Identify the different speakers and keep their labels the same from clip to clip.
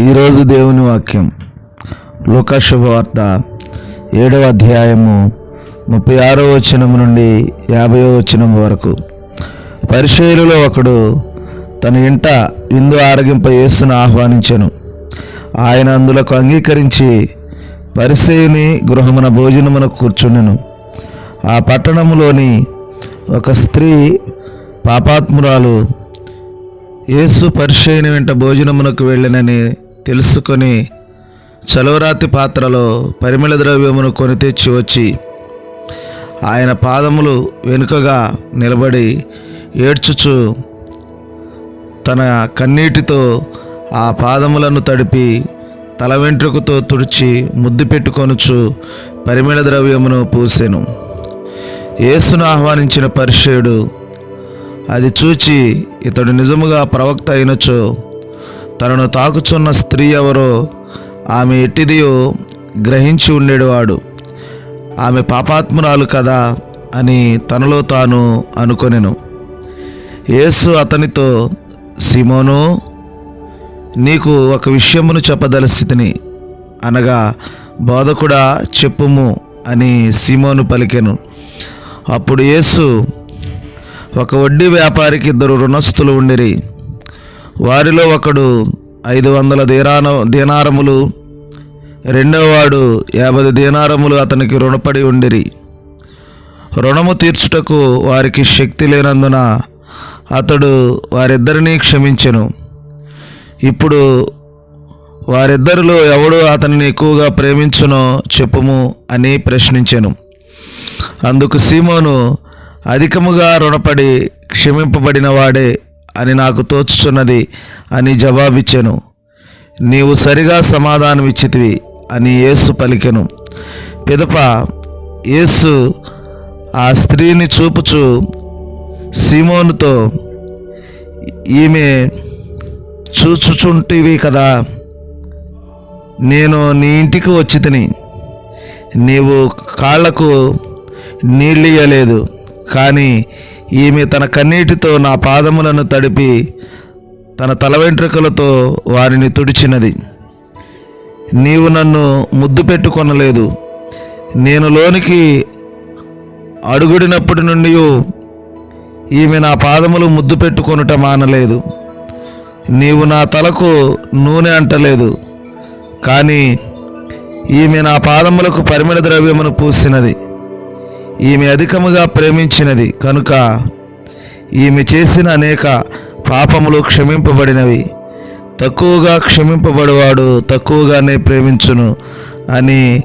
Speaker 1: ఈరోజు దేవుని వాక్యం లోక శుభవార్త ఏడవ అధ్యాయము ముప్పై ఆరో వచనం నుండి యాభైవ వచనం వరకు. పరిశైలులో ఒకడు తన ఇంట విందు ఆరగింప యేసును ఆహ్వానించను. ఆయన అందులకు అంగీకరించి పరిశయుని గృహమున భోజనమున కూర్చుండెను. ఆ పట్టణములోని ఒక స్త్రీ పాపాత్మురాలు యేసు పరిశయని వెంట భోజనమునకు వెళ్ళినని తెలుసుకొని చలవరాతి పాత్రలో పరిమళ ద్రవ్యమును కొని తెచ్చి వచ్చి ఆయన పాదములు వెనుకగా నిలబడి ఏడ్చుచు తన కన్నీటితో ఆ పాదములను తడిపి తల వెంట్రుకతో తుడిచి ముద్దు పెట్టుకొనుచు పరిమళ ద్రవ్యమును పూసెను. యేసును ఆహ్వానించిన పరిచయుడు అది చూచి ఇతడు నిజముగా ప్రవక్త అయినచో తనను తాకుచున్న స్త్రీ ఎవరో ఆమె ఎట్టిదియో గ్రహించి ఉండేవాడు ఆమె పాపాత్మురాలు కదా అని తనలో తాను అనుకొనెను. యేసు అతనితో సిమోను నీకు ఒక విషయమును చెప్పదలసితిని. అనగా బోధకుడా చెప్పుము అని సిమోను పలికెను. అప్పుడు యేసు ఒక వడ్డీ వ్యాపారికి ఇద్దరు రుణస్థులు ఉండిరి. వారిలో ఒకడు ఐదు వందల దీరాన దీనారములు రెండోవాడు యాభై దీనారములు అతనికి రుణపడి ఉండిరి. రుణము తీర్చుటకు వారికి శక్తి లేనందున అతడు వారిద్దరినీ క్షమించెను. ఇప్పుడు వారిద్దరిలో ఎవడు అతనిని ఎక్కువగా ప్రేమించునో చెప్పుము అని ప్రశ్నించెను. అందుకు సీమోను అధికముగా రుణపడి క్షమింపబడిన వాడే అని నాకు తోచుచున్నది అని జవాబిచ్చెను. నీవు సరిగా సమాధానం ఇచ్చితివి అని యేసు పలికెను. పిదప యేసు ఆ స్త్రీని చూపుచు సీమోనుతో ఈమె చూచుచుంటివి కదా నేను నీ ఇంటికి వచ్చి తిని నీవు కాళ్ళకు నీళ్ళియ్యలేదు కానీ ఈమె తన కన్నీటితో నా పాదములను తడిపి తన తల వెంట్రుకలతో వారిని తుడిచినది. నీవు నన్ను ముద్దు పెట్టుకొనలేదు. నేను లోనికి అడుగుడినప్పటి నుండి ఈమె నా పాదములు ముద్దు పెట్టుకొనుట మానలేదు. నీవు నా తలకు నూనె అంటలేదు. కానీ ఈమె నా పాదములకు పరిమళ ద్రవ్యమును పూసినది. ఈమె అధికముగా ప్రేమించినది. కనుక ఈమె చేసిన అనేక పాపములు క్షమింపబడినవి. తక్కువగా క్షమింపబడివాడు తక్కువగానే ప్రేమించును అని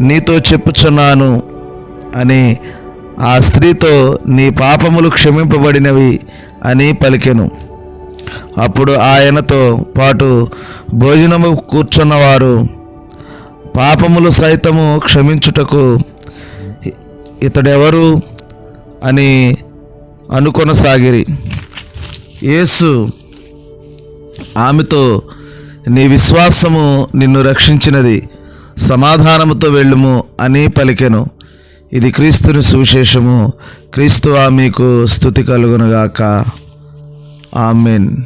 Speaker 1: నీతో చెప్పుచున్నాను అని ఆ స్త్రీతో నీ పాపములు క్షమింపబడినవి అని పలికెను. అప్పుడు ఆయనతో పాటు భోజనము కూర్చున్నవారు పాపములు సైతము క్షమించుటకు ఇతడెవరు అని అనుకొనసాగిరి. యేసు ఆమెతో నీ విశ్వాసము నిన్ను రక్షించినది సమాధానముతో వెళ్ళుము అని పలికెను. ఇది క్రీస్తుని సువిశేషము క్రీస్తు మీకు స్థుతి కలుగునుగాక ఆమెన్.